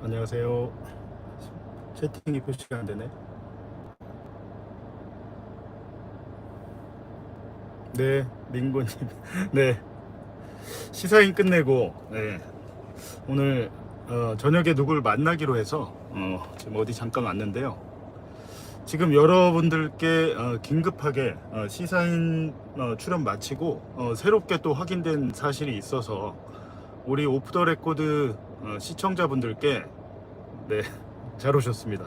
아, 안녕하세요. 채팅이 표시가 안 되네. 네, 민고님. 네. 시사인 끝내고, 네. 오늘, 어, 저녁에 누굴 만나기로 해서, 어, 지금 어디 잠깐 왔는데요. 지금 여러분들께 어, 긴급하게 어, 시사인 어, 출연 마치고 어, 새롭게 또 확인된 사실이 있어서 우리 오프 더 레코드 어, 시청자분들께 네, 잘 오셨습니다.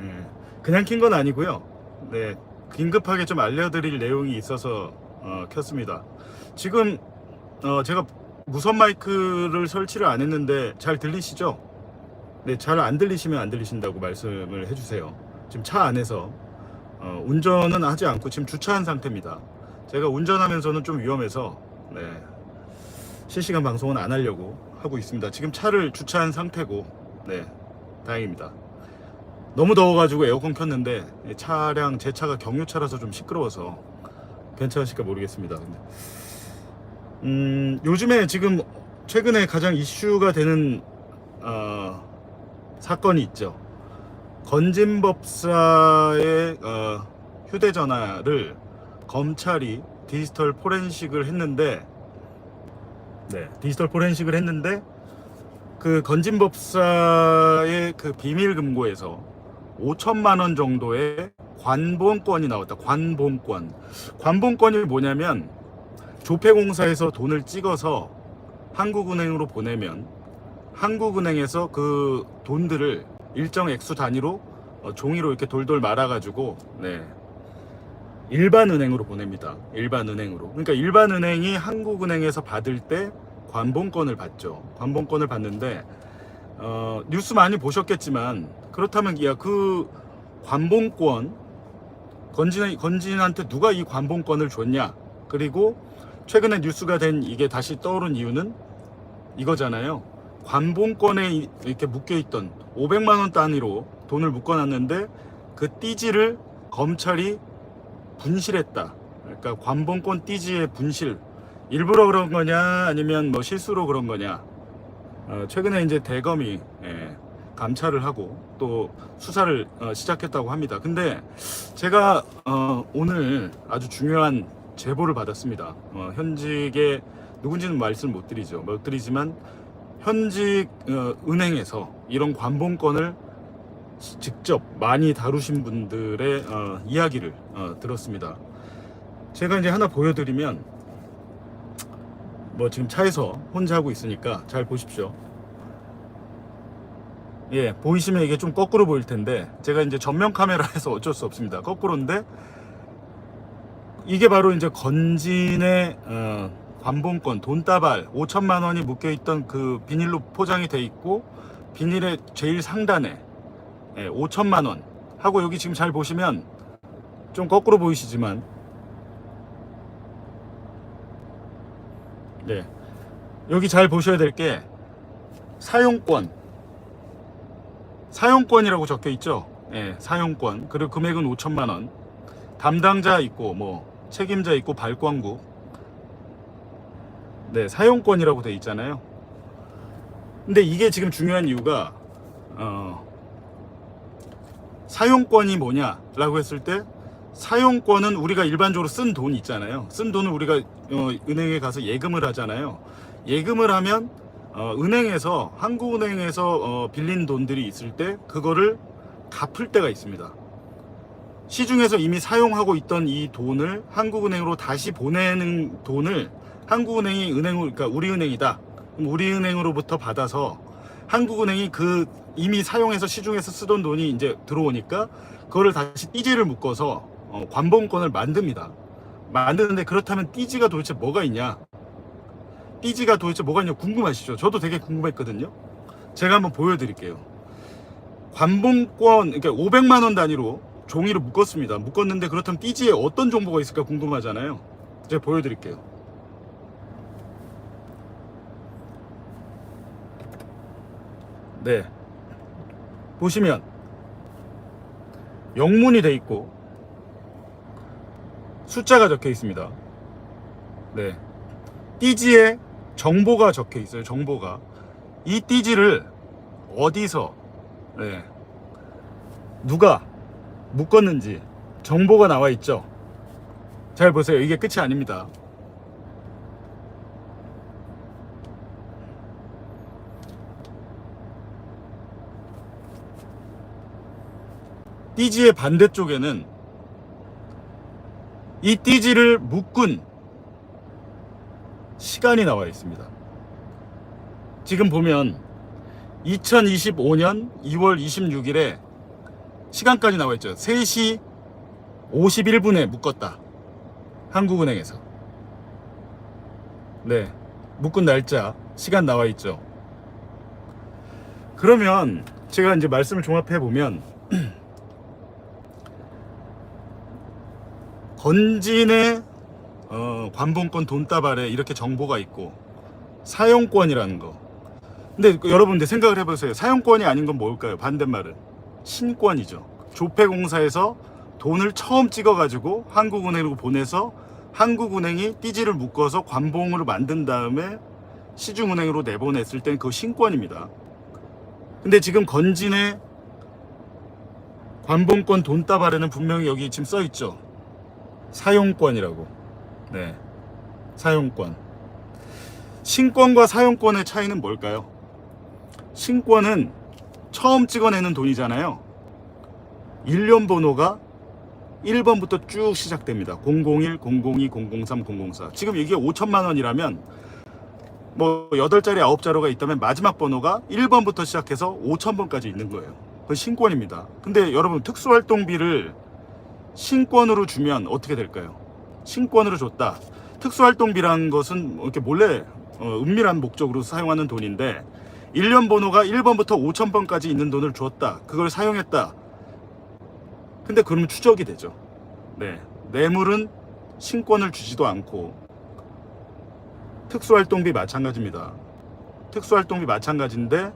예, 그냥 킨 건 아니고요. 네, 긴급하게 좀 알려드릴 내용이 있어서 어, 켰습니다. 지금 어, 제가 무선 마이크를 설치를 안 했는데 잘 들리시죠? 네, 잘 안 들리시면 안 들리신다고 말씀을 해주세요. 지금 차 안에서 어, 운전은 하지 않고 지금 주차한 상태입니다. 제가 운전하면서는 좀 위험해서 네, 실시간 방송은 안 하려고 하고 있습니다. 지금 차를 주차한 상태고, 네, 다행입니다. 너무 더워가지고 에어컨 켰는데 이 차량 제 차가 경유차라서 좀 시끄러워서 괜찮으실까 모르겠습니다. 근데, 음, 요즘에 지금 최근에 가장 이슈가 되는 어, 사건이 있죠. 건진법사의 어, 휴대전화를 검찰이 디지털 포렌식을 했는데 네, 디지털 포렌식을 했는데 그 건진법사의 그 비밀 금고에서 5천만 원 정도의 관본권이 나왔다. 관본권. 관본권이 뭐냐면 조폐공사에서 돈을 찍어서 한국은행으로 보내면 한국은행에서 그 돈들을 일정 액수 단위로 어, 종이로 이렇게 돌돌 말아가지고 네. 일반 은행으로 보냅니다. 일반 은행으로. 그러니까 일반 은행이 한국은행에서 받을 때 관본권을 받죠. 관본권을 받는데 어, 뉴스 많이 보셨겠지만 그렇다면 야그 관본권 건진 건진한테 누가 이 관본권을 줬냐? 그리고 최근에 뉴스가 된 이게 다시 떠오른 이유는 이거잖아요. 관본권에 이- 이렇게 묶여 있던 500만 원 단위로 돈을 묶어놨는데 그 띠지를 검찰이 분실했다. 그러니까 관본권 띠지의 분실. 일부러 그런 거냐 아니면 뭐 실수로 그런 거냐. 어, 최근에 이제 대검이 예, 감찰을 하고 또 수사를 어, 시작했다고 합니다. 근데 제가 어, 오늘 아주 중요한 제보를 받았습니다. 어, 현직에 누군지는 말씀 못 드리죠. 못 드리지만 현직 어, 은행에서 이런 관본권을 시- 직접 많이 다루신 분들의 어, 이야기를 어, 들었습니다. 제가 이제 하나 보여드리면 뭐 지금 차에서 혼자 하고 있으니까 잘 보십시오. 예, 보이시면 이게 좀 거꾸로 보일 텐데 제가 이제 전면 카메라에서 어쩔 수 없습니다. 거꾸로인데 이게 바로 이제 건진의 어, 관본권 돈다발 5천만 원이 묶여 있던 그 비닐로 포장이 돼 있고 비닐의 제일 상단에 예, 5천만 원 하고 여기 지금 잘 보시면 좀 거꾸로 보이시지만 네. 여기 잘 보셔야 될 게 사용권. 사용권이라고 적혀 있죠? 예, 사용권. 그리고 금액은 5천만 원. 담당자 있고 뭐 책임자 있고 발광국. 네 사용권이라고 돼 있잖아요. 근데 이게 지금 중요한 이유가 어, 사용권이 뭐냐라고 했을 때 사용권은 우리가 일반적으로 쓴 돈 있잖아요. 쓴 돈을 우리가 어, 은행에 가서 예금을 하잖아요. 예금을 하면 어, 은행에서 한국은행에서 어, 빌린 돈들이 있을 때 그거를 갚을 때가 있습니다. 시중에서 이미 사용하고 있던 이 돈을 한국은행으로 다시 보내는 돈을 한국은행이 은행으로 그러니까 우리은행이다. 우리은행으로부터 받아서 한국은행이 그 이미 사용해서 시중에서 쓰던 돈이 이제 들어오니까 그거를 다시 띠지를 묶어서 어, 관본권을 만듭니다. 만드는데 그렇다면 띠지가 도대체 뭐가 있냐? 띠지가 도대체 뭐가 있냐 궁금하시죠? 저도 되게 궁금했거든요. 제가 한번 보여드릴게요. 관본권 그러니까 500만 원 단위로 종이를 묶었습니다. 묶었는데 그렇다면 띠지에 어떤 정보가 있을까 궁금하잖아요. 제가 보여드릴게요. 네. 보시면 영문이 돼 있고 숫자가 적혀 있습니다. 네. 띠지에 정보가 적혀 있어요. 정보가. 이 띠지를 어디서 네. 누가 묶었는지 정보가 나와 있죠. 잘 보세요. 이게 끝이 아닙니다. 띠지의 반대쪽에는 이 띠지를 묶은 시간이 나와 있습니다. 지금 보면 2025년 2월 26일에 시간까지 나와 있죠. 3시 51분에 묶었다. 한국은행에서. 네. 묶은 날짜, 시간 나와 있죠. 그러면 제가 이제 말씀을 종합해 보면 건진의 어, 관본권 돈다발에 이렇게 정보가 있고 사용권이라는 거. 근데 그 여러분들 생각을 해보세요. 사용권이 아닌 건 뭘까요? 반대말은 신권이죠. 조폐공사에서 돈을 처음 찍어가지고 한국은행으로 보내서 한국은행이 띠지를 묶어서 관봉으로 만든 다음에 시중은행으로 내보냈을 땐 그거 신권입니다. 근데 지금 건진의 관봉권 돈다발에는 분명히 여기 지금 써 있죠. 사용권이라고. 네. 사용권. 신권과 사용권의 차이는 뭘까요? 신권은 처음 찍어내는 돈이잖아요. 일련 번호가 1번부터 쭉 시작됩니다. 001, 002, 003, 004. 지금 이게 5천만 원이라면 뭐 8자리 9자로가 있다면 마지막 번호가 1번부터 시작해서 5천번까지 있는 거예요. 그건 신권입니다. 근데 여러분 특수활동비를 신권으로 주면 어떻게 될까요? 신권으로 줬다. 특수활동비라는 것은 뭐 이렇게 몰래 어, 은밀한 목적으로 사용하는 돈인데 1년 번호가 1번부터 5천번까지 있는 돈을 주었다. 그걸 사용했다. 근데 그러면 추적이 되죠. 네. 뇌물은 신권을 주지도 않고 특수활동비 마찬가지입니다. 특수활동비 마찬가지인데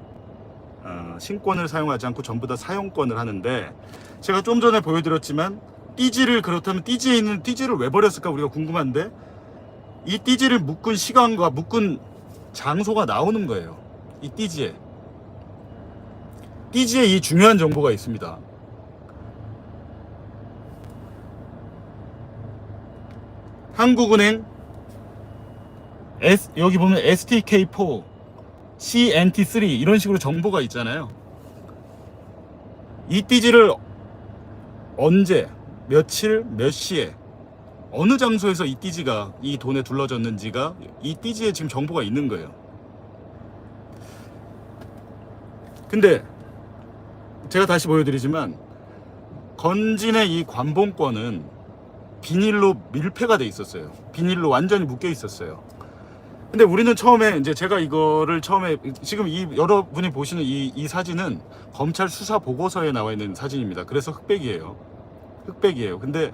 어, 신권을 사용하지 않고 전부 다 사용권을 하는데 제가 좀 전에 보여드렸지만 띠지를 그렇다면 띠지에 있는 띠지를 왜 버렸을까 우리가 궁금한데 이 띠지를 묶은 시간과 묶은 장소가 나오는 거예요. 이 띠지에 띠지에 이 중요한 정보가 있습니다. 한국은행 S, 여기 보면 STK4, CNT3 이런 식으로 정보가 있잖아요. 이 띠지를 언제, 며칠, 몇 시에 어느 장소에서 이 띠지가 이 돈에 둘러졌는지가 이 띠지에 지금 정보가 있는 거예요. 근데 제가 다시 보여드리지만 건진의 이 관봉권은 비닐로 밀폐가 돼 있었어요. 비닐로 완전히 묶여 있었어요. 근데 우리는 처음에 이제 제가 이거를 처음에 지금 이 여러분이 보시는 이, 이 사진은 검찰 수사 보고서에 나와 있는 사진입니다. 그래서 흑백이에요. 흑백이에요. 근데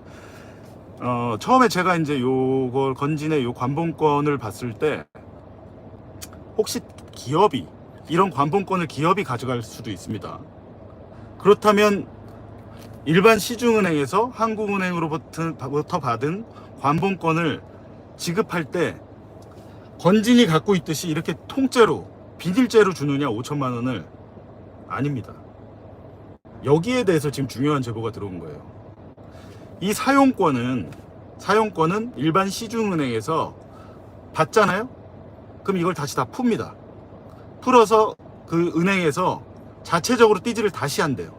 어, 처음에 제가 이제 요걸 건진의 요 관봉권을 봤을 때 혹시 기업이 이런 관봉권을 기업이 가져갈 수도 있습니다. 그렇다면 일반 시중은행에서 한국은행으로부터 받은 관봉권을 지급할 때 건진이 갖고 있듯이 이렇게 통째로 비닐째로 주느냐 5천만 원을 아닙니다. 여기에 대해서 지금 중요한 제보가 들어온 거예요. 이 사용권은 사용권은 일반 시중은행에서 받잖아요. 그럼 이걸 다시 다 풉니다. 풀어서 그 은행에서 자체적으로 띠지를 다시 한대요.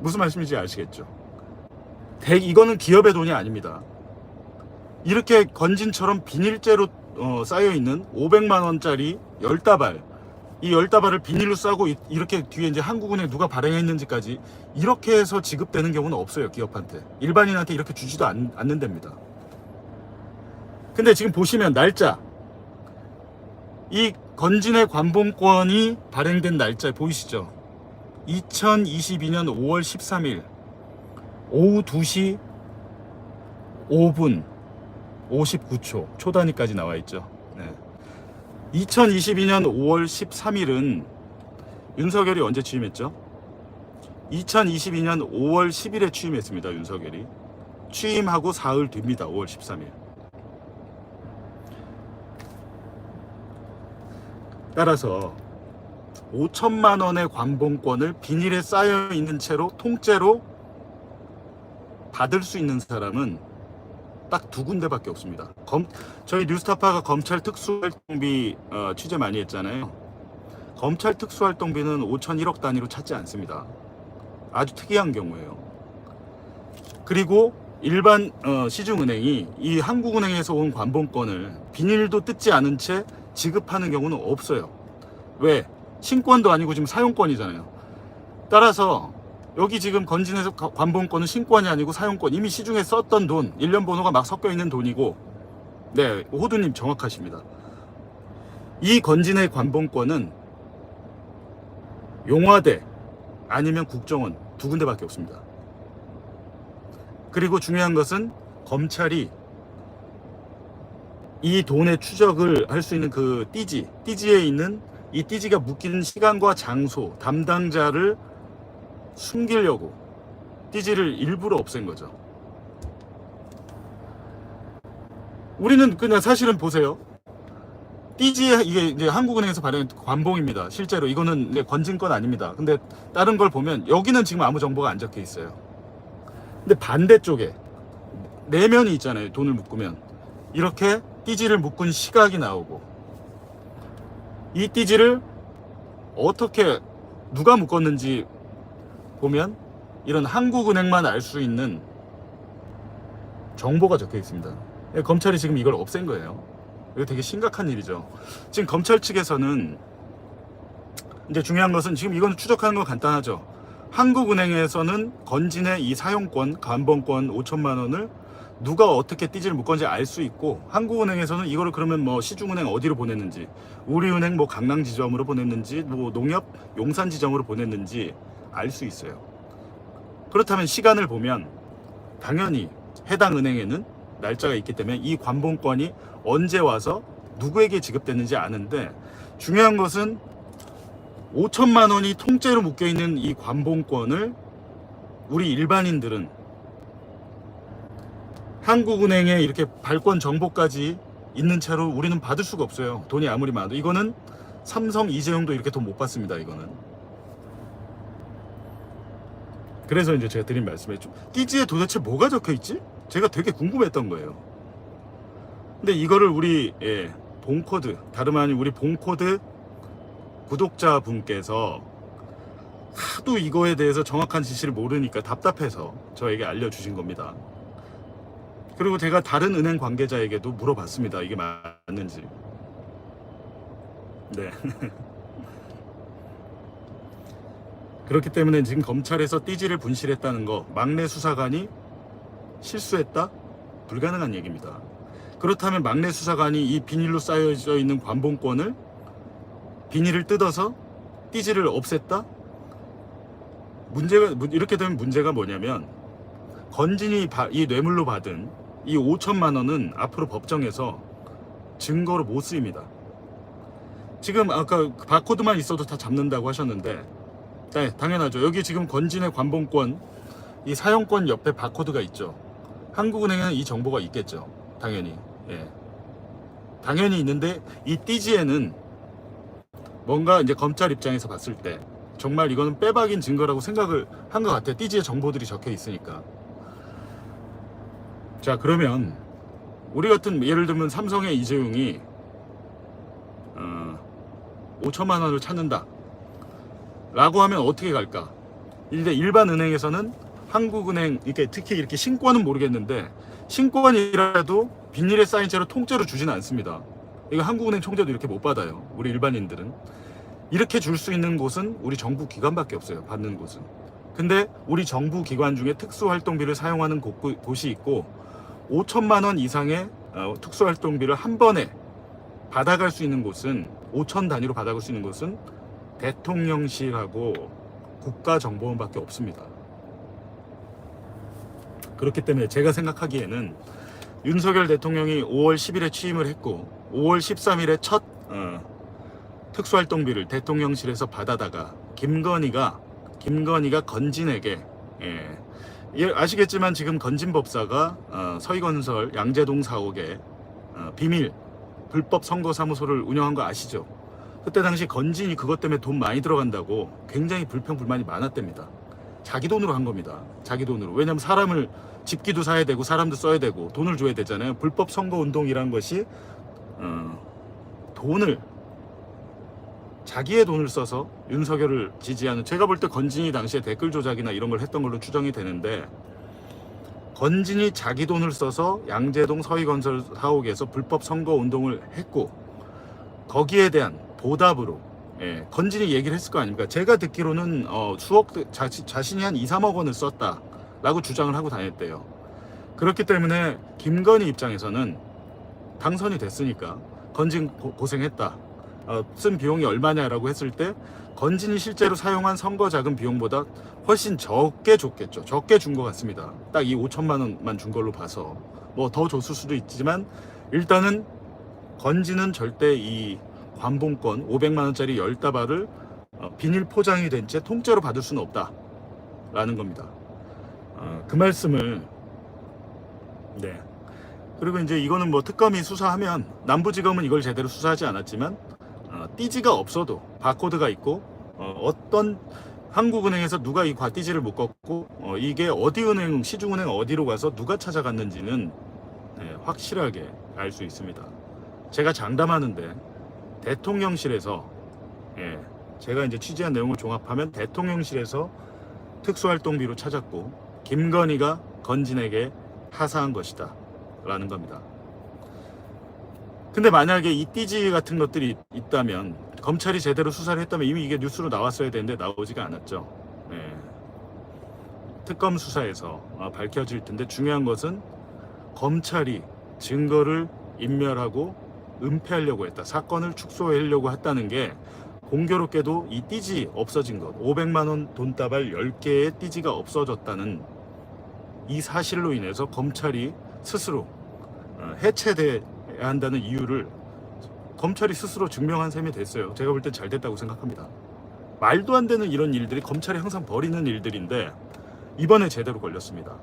무슨 말씀인지 아시겠죠? 대, 이거는 기업의 돈이 아닙니다. 이렇게 건진처럼 비닐째로 어, 쌓여 있는 500만 원짜리 열다발 이 열다발을 비닐로 싸고 이- 이렇게 뒤에 이제 한국은행 누가 발행했는지까지 이렇게 해서 지급되는 경우는 없어요 기업한테 일반인한테 이렇게 주지도 않, 않는답니다. 근데 지금 보시면 날짜 이 건진의 관봉권이 발행된 날짜 보이시죠? 2022년 5월 13일 오후 2시 5분 59초 초 단위까지 나와 있죠. 네. 2022년 5월 13일은 윤석열이 언제 취임했죠? 2022년 5월 10일에 취임했습니다. 윤석열이 취임하고 사흘 뒤입니다. 5월 13일. 따라서 5천만 원의 관봉권을 비닐에 쌓여 있는 채로 통째로 받을 수 있는 사람은 딱 두 군데밖에 없습니다. 검, 저희 뉴스타파가 검찰 특수활동비 어, 취재 많이 했잖아요. 검찰 특수활동비는 5천 1억 단위로 찾지 않습니다. 아주 특이한 경우예요. 그리고 일반 어, 시중은행이 이 한국은행에서 온 관봉권을 비닐도 뜯지 않은 채 지급하는 경우는 없어요. 왜? 신권도 아니고 지금 사용권이잖아요. 따라서 여기 지금 건진에서 가- 관봉권은 신권이 아니고 사용권 이미 시중에 썼던 돈 일련 번호가 막 섞여 있는 돈이고 네 호두님 정확하십니다. 이 건진의 관봉권은 용화대 아니면 국정원 두 군데밖에 없습니다. 그리고 중요한 것은 검찰이 이 돈의 추적을 할 수 있는 그 띠지, 띠지에 있는 이 띠지가 묶인 시간과 장소, 담당자를 숨기려고 띠지를 일부러 없앤 거죠. 우리는 그냥 사실은 보세요. 띠지에 이게 이제 한국은행에서 발행한 관봉입니다. 실제로 이거는 이제 건진건 아닙니다. 근데 다른 걸 보면 여기는 지금 아무 정보가 안 적혀 있어요. 근데 반대쪽에 내면이 있잖아요. 돈을 묶으면 이렇게 띠지를 묶은 시각이 나오고 이 띠지를 어떻게 누가 묶었는지 보면 이런 한국은행만 알 수 있는 정보가 적혀 있습니다. 예, 검찰이 지금 이걸 없앤 거예요. 이거 되게 심각한 일이죠. 지금 검찰 측에서는 이제 중요한 것은 지금 이건 추적하는 건 간단하죠. 한국은행에서는 건진의 이 사용권, 관봉권 5천만 원을 누가 어떻게 띠지를 묶었는지 알 수 있고 한국은행에서는 이거를 그러면 뭐 시중은행 어디로 보냈는지 우리은행 뭐 강남 지점으로 보냈는지 뭐 농협 용산 지점으로 보냈는지 알 수 있어요. 그렇다면 시간을 보면 당연히 해당 은행에는 날짜가 있기 때문에 이 관봉권이 언제 와서 누구에게 지급됐는지 아는데 중요한 것은 5천만 원이 통째로 묶여 있는 이 관봉권을 우리 일반인들은 한국은행에 이렇게 발권 정보까지 있는 채로 우리는 받을 수가 없어요. 돈이 아무리 많아도 이거는 삼성 이재용도 이렇게 돈 못 받습니다. 이거는. 그래서 이제 제가 드린 말씀이죠. 띠지에 도대체 뭐가 적혀 있지? 제가 되게 궁금했던 거예요. 근데 이거를 우리 예, 본코드 다름 아닌 우리 본코드 구독자 분께서 하도 이거에 대해서 정확한 지시를 모르니까 답답해서 저에게 알려주신 겁니다. 그리고 제가 다른 은행 관계자에게도 물어봤습니다. 이게 맞는지. 네. 그렇기 때문에 지금 검찰에서 띠지를 분실했다는 거 막내 수사관이 실수했다? 불가능한 얘기입니다. 그렇다면 막내 수사관이 이 비닐로 쌓여져 있는 관봉권을 비닐을 뜯어서 띠지를 없앴다? 문제가 문- 이렇게 되면 문제가 뭐냐면 건진이 바- 이 뇌물로 받은 이 5천만 원은 앞으로 법정에서 증거로 못 쓰입니다. 지금 아까 그 바코드만 있어도 다 잡는다고 하셨는데 네, 당연하죠. 여기 지금 건진의 관봉권 이 사용권 옆에 바코드가 있죠. 한국은행에는 이 정보가 있겠죠. 당연히. 예. 당연히 있는데 이 띠지에는 뭔가 이제 검찰 입장에서 봤을 때 정말 이거는 빼박인 증거라고 생각을 한 것 같아요. 띠지에 정보들이 적혀 있으니까. 자, 그러면 우리 같은 예를 들면 삼성의 이재용이 어, 5천만 원을 찾는다. 라고 하면 어떻게 갈까? 이제 일반 은행에서는 한국은행 이렇게 특히 이렇게 신권은 모르겠는데 신권이라도 비닐에 쌓인 채로 통째로 주지는 않습니다. 이거 한국은행 총재도 이렇게 못 받아요. 우리 일반인들은 이렇게 줄 수 있는 곳은 우리 정부 기관밖에 없어요. 받는 곳은. 근데 우리 정부 기관 중에 특수활동비를 사용하는 곳- 곳이 있고 5천만 원 이상의 어, 특수활동비를 한 번에 받아갈 수 있는 곳은 5천 단위로 받아갈 수 있는 곳은 대통령실하고 국가정보원밖에 없습니다. 그렇기 때문에 제가 생각하기에는 윤석열 대통령이 5월 10일에 취임을 했고 5월 13일에 첫 어, 특수활동비를 대통령실에서 받아다가 김건희가 김건희가 건진에게 예, 예, 아시겠지만 지금 건진 법사가 어, 서희건설 양재동 사옥에 어, 비밀 불법 선거사무소를 운영한 거 아시죠? 그때 당시 건진이 그것 때문에 돈 많이 들어간다고 굉장히 불평 불만이 많았답니다. 자기 돈으로 한 겁니다. 자기 돈으로. 왜냐면 사람을 집기도 사야 되고 사람도 써야 되고 돈을 줘야 되잖아요. 불법 선거 운동이란 것이 어, 돈을 자기의 돈을 써서 윤석열을 지지하는 제가 볼 때 건진이 당시에 댓글 조작이나 이런 걸 했던 걸로 추정이 되는데 건진이 자기 돈을 써서 양재동 서희건설 사옥에서 불법 선거 운동을 했고 거기에 대한 보답으로 예, 건진이 얘기를 했을 거 아닙니까? 제가 듣기로는 어, 수억 자, 자신이 한 2, 3억 원을 썼다라고 주장을 하고 다녔대요. 그렇기 때문에 김건희 입장에서는 당선이 됐으니까 건진 고, 고생했다. 어, 쓴 비용이 얼마냐라고 했을 때 건진이 실제로 사용한 선거 자금 비용보다 훨씬 적게 줬겠죠. 적게 준 것 같습니다. 딱 이 5천만 원만 준 걸로 봐서 뭐 더 줬을 수도 있지만 일단은 건진은 절대 이 관봉권 500만 원짜리 10다발을 어, 비닐 포장이 된 채 통째로 받을 수는 없다 라는 겁니다. 어, 그 말씀을 네. 그리고 이제 이거는 뭐 특검이 수사하면 남부지검은 이걸 제대로 수사하지 않았지만 어, 띠지가 없어도 바코드가 있고 어, 떤 한국은행에서 누가 이 과띠지를 묶었고 어, 이게 어디 은행 시중은행 어디로 가서 누가 찾아갔는지는 네, 확실하게 알 수 있습니다. 제가 장담하는데 대통령실에서 예, 제가 이제 취재한 내용을 종합하면 대통령실에서 특수활동비로 찾았고 김건희가 건진에게 하사한 것이다 라는 겁니다. 근데 만약에 이 띠지 같은 것들이 있다면 검찰이 제대로 수사를 했다면 이미 이게 뉴스로 나왔어야 되는데 나오지가 않았죠. 예. 특검 수사에서 아, 밝혀질 텐데 중요한 것은 검찰이 증거를 인멸하고 은폐하려고 했다. 사건을 축소하려고 했다는 게 공교롭게도 이 띠지 없어진 것, 500만 원 돈다발 10개의 띠지가 없어졌다는 이 사실로 인해서 검찰이 스스로 어, 해체돼야 한다는 이유를 검찰이 스스로 증명한 셈이 됐어요. 제가 볼 땐 잘 됐다고 생각합니다. 말도 안 되는 이런 일들이 검찰이 항상 벌이는 일들인데 이번에 제대로 걸렸습니다.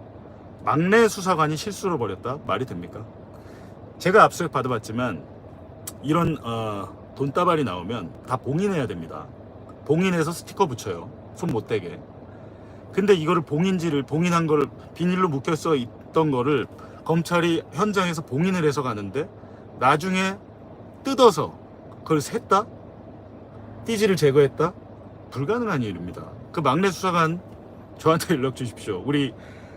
막내 수사관이 실수를 벌였다? 말이 됩니까? 제가 압수수색 받아봤지만 이런 어, 돈다발이 나오면 다 봉인해야 됩니다. 봉인해서 스티커 붙여요. 손 못 대게. 근데 이거를 봉인지를 봉인한 거를 비닐로 묶여서 있던 거를 검찰이 현장에서 봉인을 해서 가는데 나중에 뜯어서 그걸 샜다? 띠지를 제거했다? 불가능한 일입니다. 그 막내 수사관 저한테 연락 주십시오. 우리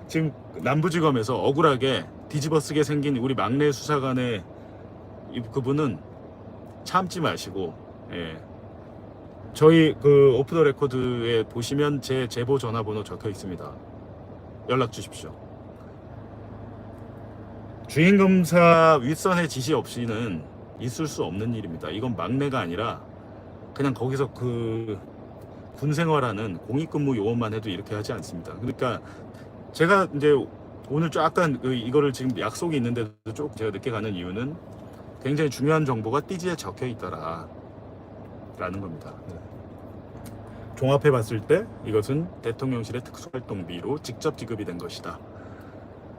지금 남부지검에서 억울하게 뒤집어 쓰게 생긴 우리 막내 수사관의 이- 그분은 참지 마시고 예. 저희 그 오프 더 레코드에 보시면 제 제보 전화번호 적혀 있습니다. 연락 주십시오. 주인 검사 윗선의 지시 없이는 있을 수 없는 일입니다. 이건 막내가 아니라 그냥 거기서 그 군 생활하는 공익근무 요원만 해도 이렇게 하지 않습니다. 그러니까 제가 이제 오늘 약간 그 이거를 지금 약속이 있는데도 조금 제가 늦게 가는 이유는 굉장히 중요한 정보가 띠지에 적혀 있더라 라는 겁니다. 네. 종합해 봤을 때 이것은 대통령실의 특수활동비로 직접 지급이 된 것이다.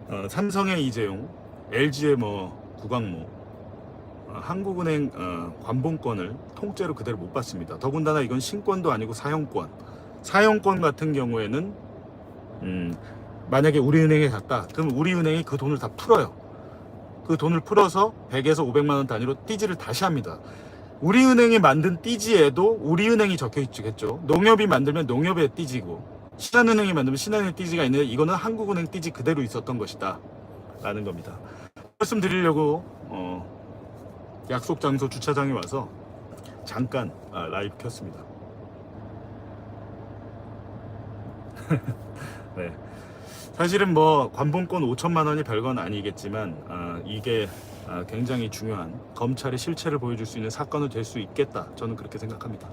어, 삼성의 이재용, LG의 뭐 구광모, 어, 한국은행 어, 관봉권을 통째로 그대로 못 받습니다. 더군다나 이건 신권도 아니고 사용권. 사용권 같은 경우에는 음, 만약에 우리은행에 갔다, 그럼 우리은행이 그 돈을 다 풀어요. 그 돈을 풀어서 100에서 500만 원 단위로 띠지를 다시 합니다. 우리은행이 만든 띠지에도 우리은행이 적혀 있겠죠. 농협이 만들면 농협의 띠지고 신한은행이 만들면 신한은행 띠지가 있는데 이거는 한국은행 띠지 그대로 있었던 것이다. 라는 겁니다. 말씀드리려고 어, 약속 장소 주차장에 와서 잠깐 아, 라이브 켰습니다. 네. 사실은 뭐 관봉권 5천만 원이 별건 아니겠지만 아, 이게 아, 굉장히 중요한 검찰의 실체를 보여줄 수 있는 사건은 될 수 있겠다. 저는 그렇게 생각합니다.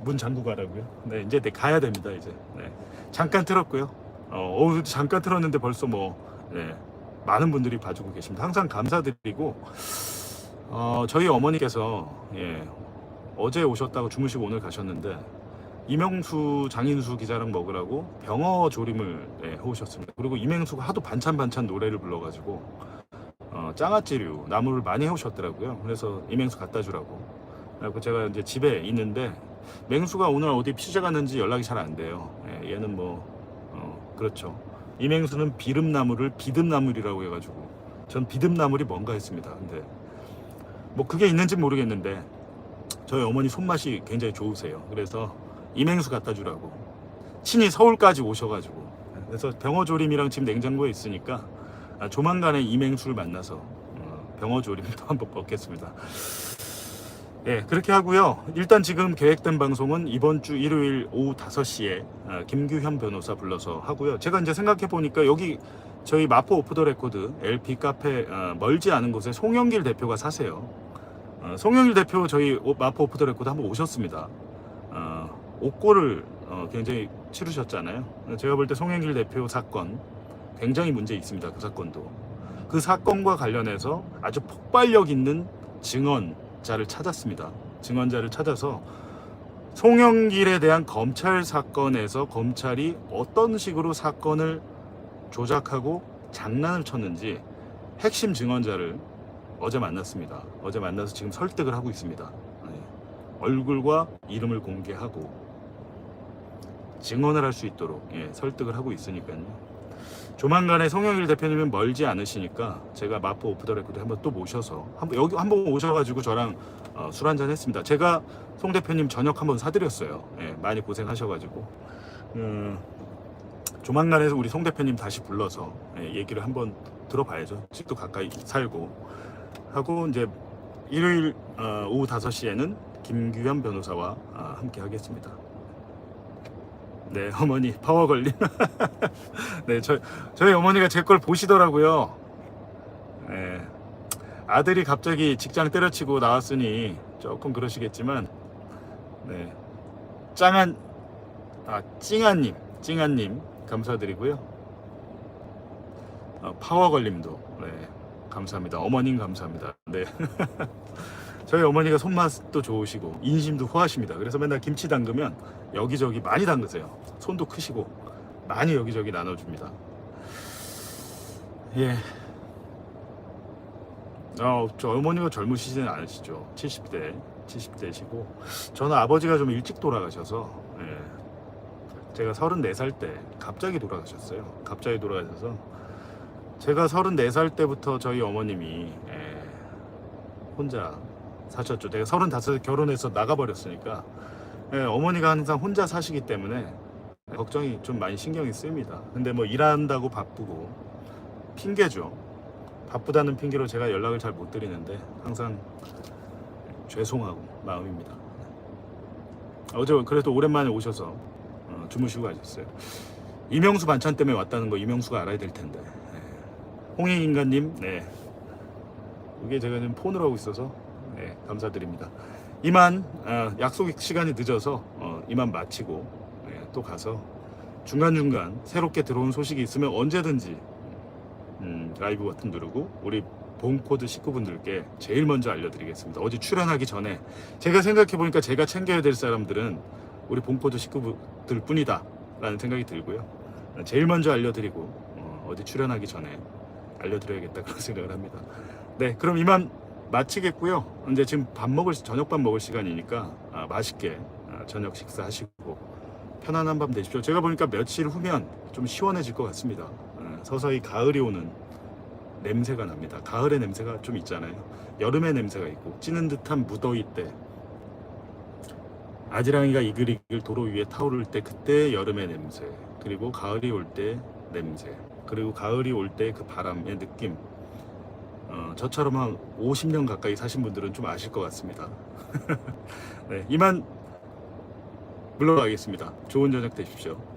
문 잠그고 가라고요? 네, 이제 네, 가야 됩니다. 이제 네. 잠깐 틀었고요. 어, 어우, 잠깐 틀었는데 벌써 뭐 네, 많은 분들이 봐주고 계십니다. 항상 감사드리고 어, 저희 어머니께서 예, 어제 오셨다고 주무시고 오늘 가셨는데 이명수 장인수 기자랑 먹으라고 병어 조림을 예, 해오셨습니다. 그리고 이명수가 하도 반찬 반찬 노래를 불러가지고 어, 장아찌류 나물을 많이 해오셨더라고요. 그래서 이명수 갖다 주라고 그래서 제가 이제 집에 있는데 맹수가 오늘 어디 피자 갔는지 연락이 잘 안 돼요. 예, 얘는 뭐 어, 그렇죠. 이 맹수는 비름나무를 비듬나물이라고 해가지고 전 비듬나물이 뭔가 했습니다. 근데 뭐 그게 있는지 모르겠는데 저희 어머니 손맛이 굉장히 좋으세요. 그래서 이맹수 갖다 주라고 친히 서울까지 오셔가지고 그래서 병어조림이랑 지금 냉장고에 있으니까 아, 조만간에 이맹수를 만나서 어, 병어조림도 한번 먹겠습니다. 예, 그렇게 하고요. 일단 지금 계획된 방송은 이번 주 일요일 오후 5시에 아, 김규현 변호사 불러서 하고요. 제가 이제 생각해 보니까 여기 저희 마포 오프 더 레코드 LP 카페 어, 멀지 않은 곳에 송영길 대표가 사세요. 어, 송영길 대표 저희 오- 마포 오프 더 레코드 한번 오셨습니다. 어, 옥고를 어, 굉장히 치르셨잖아요. 제가 볼 때 송영길 대표 사건 굉장히 문제 있습니다. 그 사건도. 그 사건과 관련해서 아주 폭발력 있는 증언자를 찾았습니다. 증언자를 찾아서 송영길에 대한 검찰 사건에서 검찰이 어떤 식으로 사건을 조작하고 장난을 쳤는지 핵심 증언자를 어제 만났습니다. 어제 만나서 지금 설득을 하고 있습니다. 네. 얼굴과 이름을 공개하고 증언을 할 수 있도록 예, 설득을 하고 있으니까요. 조만간에 송영일 대표님은 멀지 않으시니까 제가 마포 오프 더 레코드 한번 또 모셔서 한번 여기 한번 오셔가지고 저랑 어, 술 한잔 했습니다. 제가 송 대표님 저녁 한번 사드렸어요. 예, 많이 고생하셔가지고 음, 조만간에 우리 송 대표님 다시 불러서 예, 얘기를 한번 들어봐야죠. 집도 가까이 살고 하고 이제 일요일 어, 오후 5시에는 김규현 변호사와 아, 함께 하겠습니다. 네, 어머니 파워 걸림. 네, 저 저희 어머니가 제 걸 보시더라고요. 네, 아들이 갑자기 직장 때려치고 나왔으니 조금 그러시겠지만, 네, 짱한 아 찡아님, 찡아님 감사드리고요. 어, 파워 걸림도 네, 감사합니다. 어머님 감사합니다. 네. 저희 어머니가 손맛도 좋으시고 인심도 후하십니다. 그래서 맨날 김치 담그면 여기저기 많이 담그세요. 손도 크시고 많이 여기저기 나눠줍니다. 예. 어, 저 어머니가 젊으시지는 않으시죠. 70대, 70대시고 저는 아버지가 좀 일찍 돌아가셔서 예. 제가 34살 때 갑자기 돌아가셨어요. 갑자기 돌아가셔서 제가 34살 때부터 저희 어머님이 예, 혼자 사셨죠. 내가 35에 결혼해서 나가버렸으니까 예, 어머니가 항상 혼자 사시기 때문에 걱정이 좀 많이 신경이 쓰입니다. 근데 뭐 일한다고 바쁘고 핑계죠. 바쁘다는 핑계로 제가 연락을 잘 못 드리는데 항상 죄송하고 마음입니다. 어제 그래도 오랜만에 오셔서 어, 주무시고 가셨어요. 이명수 반찬 때문에 왔다는 거 이명수가 알아야 될 텐데. 네. 홍익인간님, 네. 이게 제가 지금 폰으로 하고 있어서 네, 감사드립니다. 이만 어, 약속 시간이 늦어서 어, 이만 마치고 네, 또 가서 중간 중간 새롭게 들어온 소식이 있으면 언제든지 음, 라이브 버튼 누르고 우리 본코드 식구분들께 제일 먼저 알려드리겠습니다. 어제 출연하기 전에 제가 생각해 보니까 제가 챙겨야 될 사람들은 우리 본코드 식구분들 뿐이다 라는 생각이 들고요. 제일 먼저 알려드리고 어, 어디 출연하기 전에 알려드려야겠다 그런 생각을 합니다. 네, 그럼 이만 마치겠고요. 이제 지금 밥 먹을 저녁밥 먹을 시간이니까 아, 맛있게 아, 저녁 식사하시고 편안한 밤 되십시오. 제가 보니까 며칠 후면 좀 시원해질 것 같습니다. 아, 서서히 가을이 오는 냄새가 납니다. 가을의 냄새가 좀 있잖아요. 여름의 냄새가 있고 찌는 듯한 무더위 때 아지랑이가 이글이글 도로 위에 타오를 때 그때 여름의 냄새 그리고 가을이 올 때 냄새 그리고 가을이 올 때 그 바람의 느낌 어, 저처럼 한 50년 가까이 사신 분들은 좀 아실 것 같습니다. 네, 이만 물러가겠습니다. 좋은 저녁 되십시오.